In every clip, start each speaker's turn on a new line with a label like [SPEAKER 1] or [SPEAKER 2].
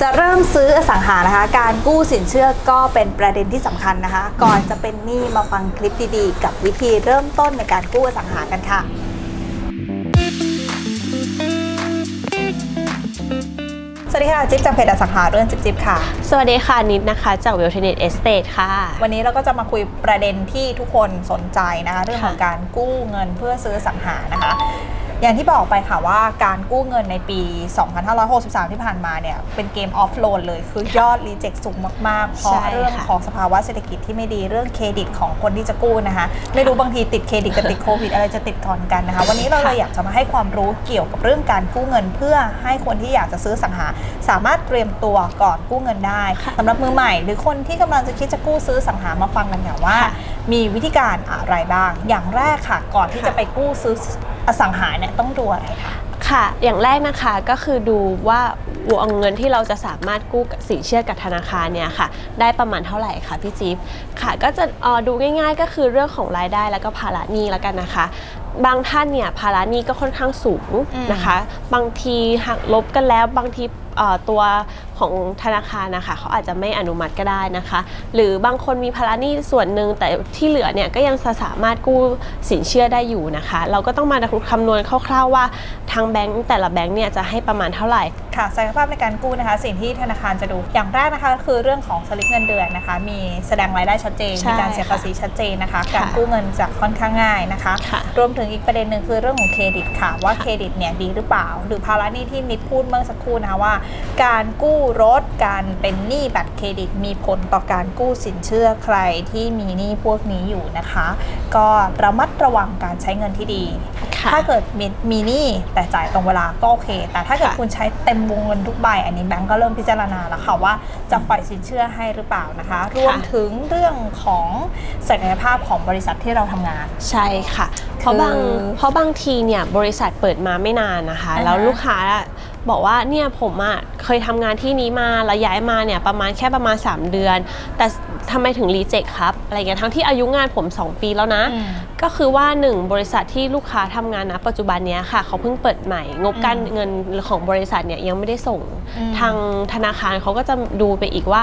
[SPEAKER 1] จะเริ่มซื้ออสังหานะคะ การกู้สินเชื่อก็เป็นประเด็นที่สำคัญนะคะ ก่อนจะเป็นหนี้มาฟังคลิปดีๆ กับวิธีเริ่มต้นในการกู้อสังหากันค่ะ สวัสดีค่ะ จิ๊บจากเพจอสังหาเรื่องจิ๊บจิ๊บค่ะ
[SPEAKER 2] สวัสดีค่ะ นิดนะคะ จากเวลเทนเนตเอสเตทค่ะ
[SPEAKER 1] วันนี้เราก็จะมาคุยประเด็นที่ทุกคนสนใจนะคะ เรื่องของ
[SPEAKER 2] ค่ะ
[SPEAKER 1] การกู้เงินเพื่อซื้ออสังหานะคะ อย่างที่บอกไปค่ะว่าการกู้เงินในปี 2563 ที่ผ่านมาเนี่ยเป็นเกมออฟโหลดเลย คือยอดรีเจ็คสูงมาก ๆ เพราะ
[SPEAKER 2] ใช่
[SPEAKER 1] เรื่อง
[SPEAKER 2] ค่ะ
[SPEAKER 1] ของสภาวะเศรษฐกิจที่ไม่ดีเรื่องเครดิตของคนที่จะกู้นะคะ ไม่รู้บางทีติดเครดิตกับติดโควิดอะไรจะติดก่อนกันนะคะ วันนี้เราเลยอยากจะมาให้ความรู้เกี่ยวกับเรื่องการกู้เงิน เพื่อให้คนที่อยากจะซื้ออสังหา สามารถเตรียมตัวก่อนกู้เงินได้สำหรับมือใหม่ หรือคนที่กำลังจะคิดจะกู้ซื้ออสังหามาฟังกันค่ะว่า
[SPEAKER 2] ค่ะ
[SPEAKER 1] มีวิธีการอะไรบ้าง อย่างแรกค่ะ ก่อนที่จะไปกู้ซื้อ อสังหาเนี่ยต้องดูอะไรคะ
[SPEAKER 2] ค่ะ อย่างแรกนะคะก็คือดูว่าวงเงินที่เราจะสามารถกู้สินเชื่อกับธนาคารเนี่ยค่ะ ได้ประมาณเท่าไหร่คะพี่จิ๊บค่ะ ก็จะเอ่อดูง่าย ๆ ก็คือเรื่องของรายได้แล้วก็ภาระหนี้แล้วกันนะคะ บางท่านเนี่ยภาระหนี้ก็ค่อนข้างสูงนะคะ บางทีหักลบกันแล้วบางที ตัวของธนาคารนะคะเขาอาจจะไม่อนุมัติก็ได้นะคะ หรือบางคนมีภาระหนี้ส่วนหนึ่งแต่ที่เหลือเนี่ยก็ยังสามารถกู้สินเชื่อได้อยู่นะคะ เราก็ต้องมาคำนวณคร่าวๆว่าทางแบงก์แต่ละแบงก์เนี่ยจะให้ประมาณเท่าไหร่
[SPEAKER 1] ค่ะศักยภาพในการกู้นะคะ สิ่งที่ธนาคารจะดูอย่างแรกนะคะคือเรื่องของสลิปเงินเดือนนะคะ มีแสดงรายได้ชัดเจน
[SPEAKER 2] ใช่
[SPEAKER 1] มีการเสียภาษีชัดเจนนะคะ
[SPEAKER 2] ค่ะ
[SPEAKER 1] การกู้เงินจะค่อนข้างง่ายนะคะ
[SPEAKER 2] ค่ะ
[SPEAKER 1] รวมถึงอีกประเด็นหนึ่งคือเรื่องของเครดิตค่ะว่าเครดิตเนี่ยดีหรือเปล่า หรือภาระหนี้ที่นิดพูดเมื่อสักครู่นะคะว่าการกู้รถการเป็นหนี้บัตรเครดิต มีผลต่อการกู้สินเชื่อใครที่มีหนี้พวกนี้อยู่นะคะ ก็ระมัดระวังการใช้เงินที่ดี
[SPEAKER 2] ค่ะ
[SPEAKER 1] ถ้าเกิดมีมีหนี้แต่จ่ายตรงเวลาก็โอเค แต่ถ้าเกิด
[SPEAKER 2] ค่ะ
[SPEAKER 1] คุณใช้เต็มวงเงินทุกใบ อันนี้แบงก์ก็เริ่มพิจารณาแล้วค่ะว่าจะปล่อยสินเชื่อให้หรือเปล่านะคะ รวมถึงเรื่องของศักยภาพของบริษัทที่เราทำงาน
[SPEAKER 2] ใช่ค่ะ เพราะบาง
[SPEAKER 1] คือ
[SPEAKER 2] เพราะบางทีเนี่ยบริษัทเปิดมาไม่นานนะคะ
[SPEAKER 1] อ่าฮะ
[SPEAKER 2] แล้วลูกค้า บอกว่าเนี่ยผมอะเคยทำงานที่นี้มาแล้วย้ายมาเนี่ยประมาณแค่ประมาณ 3 เดือน แต่ทำไมถึงรีเจ็คครับอะไรเงี้ยทั้งที่อายุงานผม 2 ปีแล้วนะ
[SPEAKER 1] อืม
[SPEAKER 2] ก็คือว่า 1 บริษัทที่ลูกค้าทำงานนะปัจจุบันเนี้ยค่ะ เขาเพิ่งเปิดใหม่ งบการ
[SPEAKER 1] อืม
[SPEAKER 2] เงินของบริษัทเนี่ยยังไม่ได้ส่ง
[SPEAKER 1] อืม
[SPEAKER 2] ทางธนาคารเขาก็จะดูไปอีกว่า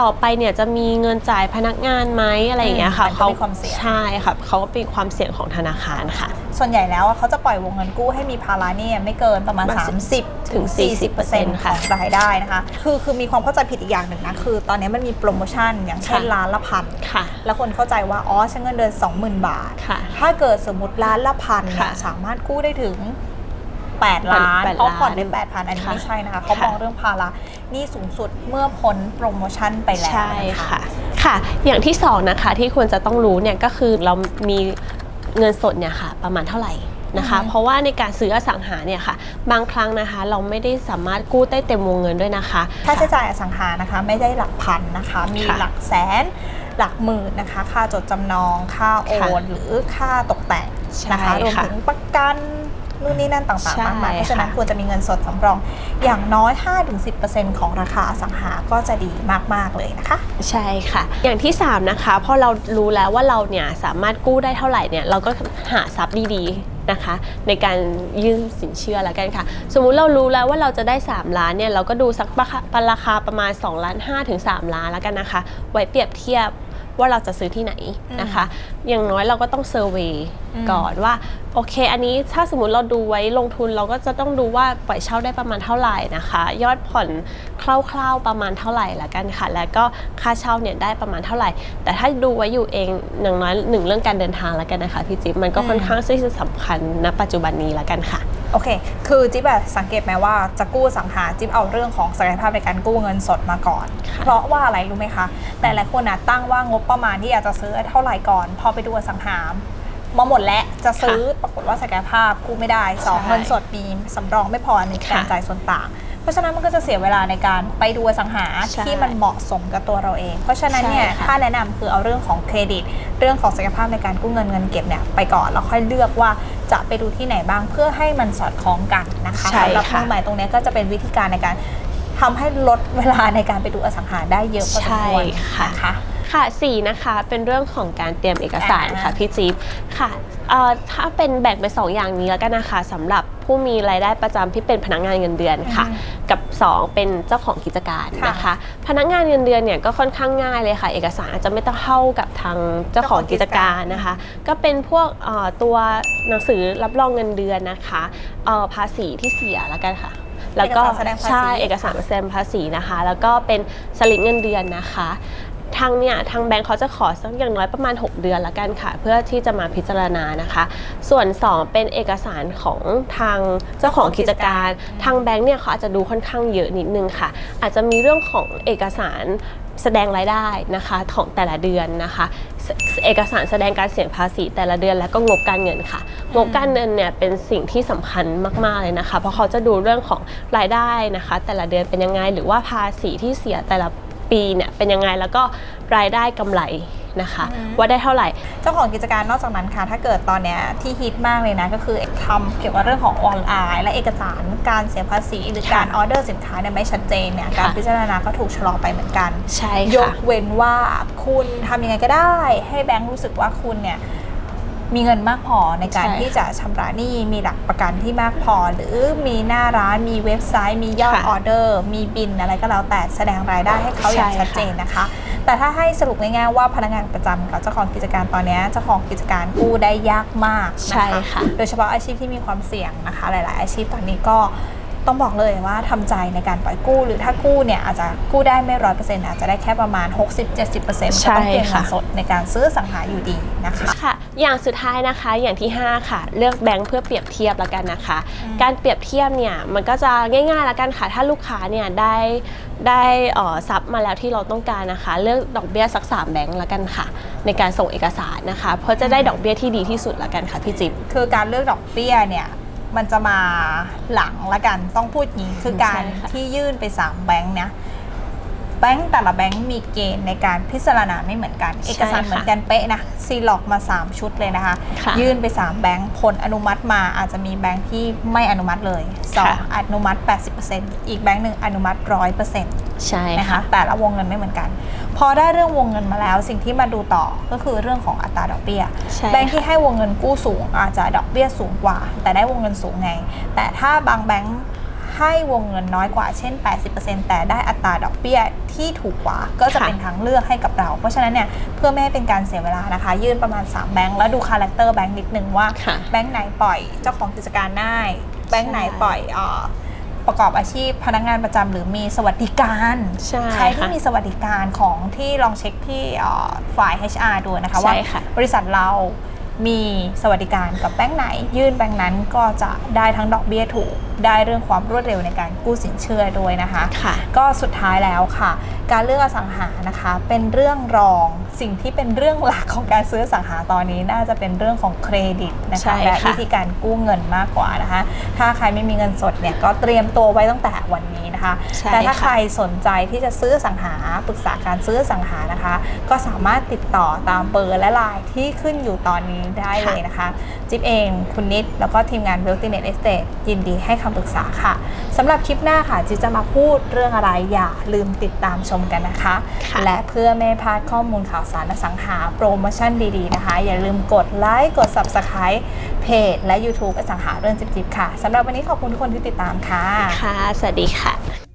[SPEAKER 2] ต่อไปเนี่ยจะมีเงินจ่ายพนักงานไหมอะไรอย่างเงี้ยค่ะ
[SPEAKER 1] มันก็มีความเสี่ยง
[SPEAKER 2] ใช่ค่ะเขาก็เป็นความเสี่ยงของธนาคารค่ะ
[SPEAKER 1] ส่วนใหญ่แล้วอะเขาจะปล่อยวงเงินกู้ให้มีภาระหนี่ไม่เกินประมาณ
[SPEAKER 2] ประมาณ
[SPEAKER 1] 30 ถึง
[SPEAKER 2] ถึง
[SPEAKER 1] 40%
[SPEAKER 2] 40%
[SPEAKER 1] ของรายได้นะคะ คือคือมีความเข้าใจผิดอีกอย่างหนึ่งนะ คือตอนนี้มันมีโปรโมชั่นอย่างเช่น
[SPEAKER 2] ค่ะ
[SPEAKER 1] ล้านละพัน
[SPEAKER 2] ค่ะ
[SPEAKER 1] แล้วคนเข้าใจว่า อ๋อใช้เงินเดือน20,000 บาท
[SPEAKER 2] ค่ะ
[SPEAKER 1] ถ้าเกิดสมมติล้านละพันเนี่ย
[SPEAKER 2] ค่ะ
[SPEAKER 1] สามารถกู้ได้ถึง 8 ล้าน
[SPEAKER 2] แปด
[SPEAKER 1] เพราะผ่อนได้
[SPEAKER 2] ล้าน
[SPEAKER 1] 8,000 อันนี้
[SPEAKER 2] ค่ะ
[SPEAKER 1] ไม่ใช่นะคะเขา
[SPEAKER 2] ค่ะ
[SPEAKER 1] มองเรื่องภาระหนี่สูงสุดเมื่อพ้นโปรโมชั่นไปแล้ว
[SPEAKER 2] ใช่
[SPEAKER 1] นะคะ
[SPEAKER 2] ค่ะค่ะ อย่างที่สองนะคะที่ควรจะต้องรู้เนี่ยก็คือเรามีเงินสดเนี่ยค่ะประมาณเท่าไหร่นะคะ
[SPEAKER 1] อือฮึ
[SPEAKER 2] เพราะว่าในการซื้ออสังหาเนี่ยค่ะ บางครั้งนะคะเราไม่ได้สามารถกู้ได้เต็มวงเงินด้วยนะคะ
[SPEAKER 1] ค่าใช้จ่ายอสังหานะคะไม่ได้หลักพันนะคะ มี
[SPEAKER 2] ค่ะ
[SPEAKER 1] หลักแสนหลักหมื่นนะคะ ค่าจดจำนอง ค่าโอ
[SPEAKER 2] ค่ะ
[SPEAKER 1] นหรือค่าตกแต่งนะคะ
[SPEAKER 2] ใช่
[SPEAKER 1] รวม
[SPEAKER 2] ค่ะ
[SPEAKER 1] ถึงประกัน นู่นนี่นั่นต่าง
[SPEAKER 2] ใช่
[SPEAKER 1] ๆมากมายเพราะฉะนั้น
[SPEAKER 2] ค่ะ
[SPEAKER 1] ควรจะมีเงินสดสำรอง อย่างน้อย 5-10%ของราคาอสังหาก็จะดีมากๆเลยนะคะ
[SPEAKER 2] ใช่ค่ะ อย่างที่ 3 นะคะพอเรารู้แล้วว่าเราเนี่ยสามารถกู้ได้เท่าไหร่เนี่ยเราก็หาทรัพย์ดีๆนะคะ ในการยื่นสินเชื่อแล้วกันค่ะ สมมุติเรารู้แล้วว่าเราจะได้ 3 ล้านเนี่ยเราก็ดูสักราคาราคาประมาณ2ล้าน5ถึง3ล้านแล้วกันนะคะ ไว้เปรียบเทียบ ว่าเราจะซื้อที่ไหนนะคะ อย่างน้อยเราก็ต้องเซอร์เวย์
[SPEAKER 1] อืม
[SPEAKER 2] ก่อนว่าโอเค อันนี้ถ้าสมมติเราดูไว้ลงทุนเราก็จะต้องดูว่าปล่อยเช่าได้ประมาณเท่าไหร่นะคะ ยอดผ่อนคร่าวๆประมาณเท่าไหร่ละกันค่ะ แล้วก็ค่าเช่าเนี่ยได้ประมาณเท่าไหร่ แต่ถ้าดูไว้อยู่เองอย่างน้อยหนึ่งเรื่องการเดินทางละกันนะคะพี่จิ๊บมันก็ค่อนข้างที่จะสำคัญณปัจจุบันนี้ละกันค่ะ
[SPEAKER 1] โอเค คือจิ๊บอะสังเกตไหมว่าจะกู้สังหาจิ๊บเอาเรื่องของศักยภาพในการกู้เงินสดมาก่อน
[SPEAKER 2] ค่ะ
[SPEAKER 1] เพราะว่าอะไรรู้ไหมคะ แต่หลายคนอะตั้งว่างบประมาณที่อยากจะซื้อเท่าไหร่ก่อน พอไปดูอสังหามาหมดแล้วจะซื้อปรากฏว่าศักยภาพกู้ไม่ได้สอง
[SPEAKER 2] ใช่
[SPEAKER 1] เงินสดมีสำรองไม่พอในการ
[SPEAKER 2] ค่ะ
[SPEAKER 1] จ่ายส่วนต่างเพราะฉะนั้นมันก็จะเสียเวลาในการไปดูอสังหา
[SPEAKER 2] ใช่
[SPEAKER 1] ที่มันเหมาะสมกับตัวเราเอง เพราะฉะนั้นเนี่ย
[SPEAKER 2] ใช่ค่ะ
[SPEAKER 1] ถ้าแนะนำคือเอาเรื่องของเครดิต เรื่องของศักยภาพในการกู้เงินเงินเก็บเนี่ยไปก่อนแล้วค่อยเลือกว่า จะไปดูที่ไหนบ้างเพื่อให้มันสอดคล้องกันนะคะ
[SPEAKER 2] ใช่
[SPEAKER 1] สำหรับ
[SPEAKER 2] ค่ะ
[SPEAKER 1] มือใหม่ตรงเนี้ยก็จะเป็นวิธีการในการทำให้ลดเวลาในการไปดูอสังหาได้เยอะพอสมควร
[SPEAKER 2] ใช่ค่ะ
[SPEAKER 1] นะคะ
[SPEAKER 2] ค่ะสี่นะคะเป็นเรื่องของการเตรียมเอกสาร
[SPEAKER 1] อ่า
[SPEAKER 2] ค่ะพี่จิ๊บค่ะเอ่อถ้าเป็นแบ่งเป็นสองอย่างนี้แล้วกันนะคะสำหรับผู้มีรายได้ประจำที่เป็นพนักงานเงินเดือนค่ะ
[SPEAKER 1] อืม
[SPEAKER 2] กับ 2 เป็นเจ้าของกิจการ
[SPEAKER 1] ค่ะ
[SPEAKER 2] นะคะ พนักงานเงินเดือนเนี่ยก็ค่อนข้างง่ายเลยค่ะ เอกสารอาจจะไม่ต้องเข้ากับทางเจ้าของกิจการนะคะ ก็เป็นพวกเอ่อตัวหนังสือรับรองเงินเดือนนะคะเอ่อภาษีที่เสียแล้วกันค่ะแล้วก็
[SPEAKER 1] เอกสารแสดงภาษี
[SPEAKER 2] ใช่เอกสารแสดงภาษีนะคะ แล้วก็เป็นสลิปเงินเดือนนะคะ ทางเนี่ยทางแบงค์เขาจะขอสักอย่างน้อยประมาณ 6 เดือนละกันค่ะ เพื่อที่จะมาพิจารณานะคะ ส่วน 2 เป็นเอกสารของทางเจ้าของกิจการ ทางแบงค์เนี่ยเขาอาจจะดูค่อนข้างเยอะนิดนึงค่ะ อาจจะมีเรื่องของเอกสารแสดงรายได้นะคะของแต่ละเดือนนะคะเสเอกสารแสดงการเสียภาษีแต่ละเดือนแล้วก็งบการเงินค่ะ งบการเงินเนี่ยเป็นสิ่งที่สำคัญมากๆเลยนะคะ เพราะเขาจะดูเรื่องของรายได้นะคะ แต่ละเดือนเป็นยังไงหรือว่าภาษีที่เสียแต่ละ ปีเนี่ยเป็นยังไงแล้วก็รายได้กำไรนะคะ
[SPEAKER 1] อืม
[SPEAKER 2] ว่าได้เท่าไหร่
[SPEAKER 1] เจ้าของกิจการนอกจากนั้นค่ะ ถ้าเกิดตอนเนี้ยที่ฮิตมากเลยนะ ก็คือทำเกี่ยวกับเรื่องของออนไลน์ และเอกสารการเสียภาษี หรือ
[SPEAKER 2] ค่ะ
[SPEAKER 1] การออเดอร์สินค้าเนี่ยไม่ชัดเจนเนี่ยการ
[SPEAKER 2] ค่ะ
[SPEAKER 1] พิจารณาก็ถูกชะลอไปเหมือนกัน
[SPEAKER 2] ใช่
[SPEAKER 1] ย
[SPEAKER 2] ค่ะ
[SPEAKER 1] กเว้นว่าคุณทำยังไงก็ได้ ให้แบงค์รู้สึกว่าคุณเนี่ย มีเงินมากพอในการ
[SPEAKER 2] ใช่
[SPEAKER 1] ที่จะชำระหนี้มีหลักประกันที่มากพอ หรือมีหน้าร้านมีเว็บไซต์ มียอด
[SPEAKER 2] ค่ะ
[SPEAKER 1] ออเดอร์ มีบินอะไรก็แล้วแต่แสดงรายได้ให้เขาอย่าง
[SPEAKER 2] ใช่
[SPEAKER 1] ชัดเจนนะคะ แต่ถ้าให้สรุปง่ายๆว่าพนักงานประจำกับเจ้าของกิจการตอนเนี้ยเจ้าของกิจการกู้ได้ยากมาก
[SPEAKER 2] ใช่
[SPEAKER 1] นะคะ
[SPEAKER 2] ค่ะ
[SPEAKER 1] โดยเฉพาะอาชีพที่มีความเสี่ยงนะคะ หลาย ๆ อาชีพตอนนี้ก็ ต้องบอกเลยว่าทำใจในการปล่อยกู้ หรือถ้ากู้เนี่ยอาจจะกู้ได้ไม่ร้อยเปอร์เซ็นต์อาจจะได้แค่ประมาณ 60-70%ก็ต้องเตรียมเงินสดในการซื้อสังหาอยู่ดีนะคะ
[SPEAKER 2] ค่ะ อย่างสุดท้ายนะคะอย่างที่ 5 ค่ะ เลือกแบงค์เพื่อเปรียบเทียบแล้วกันนะคะ
[SPEAKER 1] อืม
[SPEAKER 2] การเปรียบเทียบเนี่ยมันก็จะง่ายๆแล้วกันค่ะถ้าลูกค้าเนี่ยได้ได้เอ่อซับมาแล้วที่เราต้องการนะคะ เลือกดอกเบี้ยสักสามแบงค์แล้วกันค่ะ ในการส่งเอกสารนะคะ เพราะจะได้ดอกเบี้ยที่ดีที่สุดแล้วกันค่ะพี่จิ๊บ
[SPEAKER 1] คือการเลือกดอกเบี้ยเนี่ย มันจะมาหลังละกันต้องพูดอย่างนี้คือการ
[SPEAKER 2] ใช่ค่ะ
[SPEAKER 1] ที่ยื่นไปสามแบงค์เนี่ย แบงค์แต่ละแบงค์มีเกณฑ์ในการพิจารณาไม่เหมือนกัน เอกสารเหมือนกันเป๊ะนะซีล็อกมา 3 ชุดเลยนะคะ
[SPEAKER 2] ค่ะ
[SPEAKER 1] ยื่นไป 3 แบงค์ผลอนุมัติมาอาจจะมีแบงค์ที่ไม่อนุมัติเลย
[SPEAKER 2] ค่ะ
[SPEAKER 1] 2อนุมัติ 80%อีกแบงค์หนึ่งอนุมัติ 100%
[SPEAKER 2] ใช่
[SPEAKER 1] นะคะ
[SPEAKER 2] ค่ะ
[SPEAKER 1] แต่ละวงเงินไม่เหมือนกัน พอได้เรื่องวงเงินมาแล้ว สิ่งที่มาดูต่อก็คือเรื่องของอัตราดอกเบี้ย
[SPEAKER 2] ใช่
[SPEAKER 1] แบงค์ที่ให้วงเงินกู้สูงอาจจะดอกเบี้ยสูงกว่า แต่ได้วงเงินสูงไง แต่ถ้าบางแบงค์ให้วงเงินน้อยกว่าเช่น 80%แต่ได้อัตราดอกเบี้ย ที่ถูกกว่า ก็จะ
[SPEAKER 2] ค่ะ
[SPEAKER 1] เป็นทางเลือกให้กับเรา เพราะฉะนั้นเนี่ยเพื่อไม่ให้เป็นการเสียเวลานะคะ ยื่นประมาณ 3 แบงค์แล้วดูคาแรคเตอร์แบงค์นิดนึงว่า
[SPEAKER 2] ค่ะ
[SPEAKER 1] แบงค์ไหนปล่อยเจ้าของกิจการได้แบงค์ไหนปล่อยเอ่อประกอบอาชีพพนักงานประจำหรือมีสวัสดิการ
[SPEAKER 2] ใช่
[SPEAKER 1] ใครที่
[SPEAKER 2] ค่ะ
[SPEAKER 1] มีสวัสดิการของที่ลองเช็คที่เอ่อฝ่าย HR ดูนะคะ
[SPEAKER 2] ใช่
[SPEAKER 1] ว่า
[SPEAKER 2] ค่ะ
[SPEAKER 1] บริษัทเรามีสวัสดิการกับแบงค์ไหน ยื่นแบงค์นั้นก็จะได้ทั้งดอกเบี้ยถูก ได้เรื่องความรวดเร็วในการกู้สินเชื่อด้วยนะคะ
[SPEAKER 2] ค่ะ
[SPEAKER 1] ก็สุดท้ายแล้วค่ะ การเลือกอสังหานะคะ เป็นเรื่องรองสิ่งที่เป็นเรื่องหลักของการซื้ออสังหาตอนนี้ น่าจะเป็นเรื่องของเครดิตนะ
[SPEAKER 2] ใช่
[SPEAKER 1] คะและ
[SPEAKER 2] ค่ะ
[SPEAKER 1] วิธีการกู้เงินมากกว่านะคะ ถ้าใครไม่มีเงินสดเนี่ยก็เตรียมตัวไว้ตั้งแต่วันนี้นะคะ
[SPEAKER 2] ใช่
[SPEAKER 1] แต่ถ้า
[SPEAKER 2] ค่ะ
[SPEAKER 1] ใครสนใจที่จะซื้ออสังหาปรึกษาการซื้ออสังหานะคะ ก็สามารถติดต่อตามเบอร์และไลน์ที่ขึ้นอยู่ตอนนี้ได้เลยนะคะ จิ๊บเองคุณนิดแล้วก็ทีมงาน w e a l t h Net Estate ยินดีให้คำปรึกษาค่ะสำหรับคลิปหน้าค่ะจิ๊บจะมาพูดเรื่องอะไรอย่าลืมติดตามชมกันนะคะ
[SPEAKER 2] ค่ะ
[SPEAKER 1] และเพื่อไม่ให้พลาดข้อมูลข่าวสารอสังหาโปรโมชั่นดีๆนะคะ อย่าลืมกดไลค์กด Subscribe เพจและ YouTube อสังหาเรื่องจิ๊บๆค่ะสำหรับวันนี้ขอบคุณทุกคนที่ติดตามค่ะ
[SPEAKER 2] ค่ะ สวัสดีค่ะ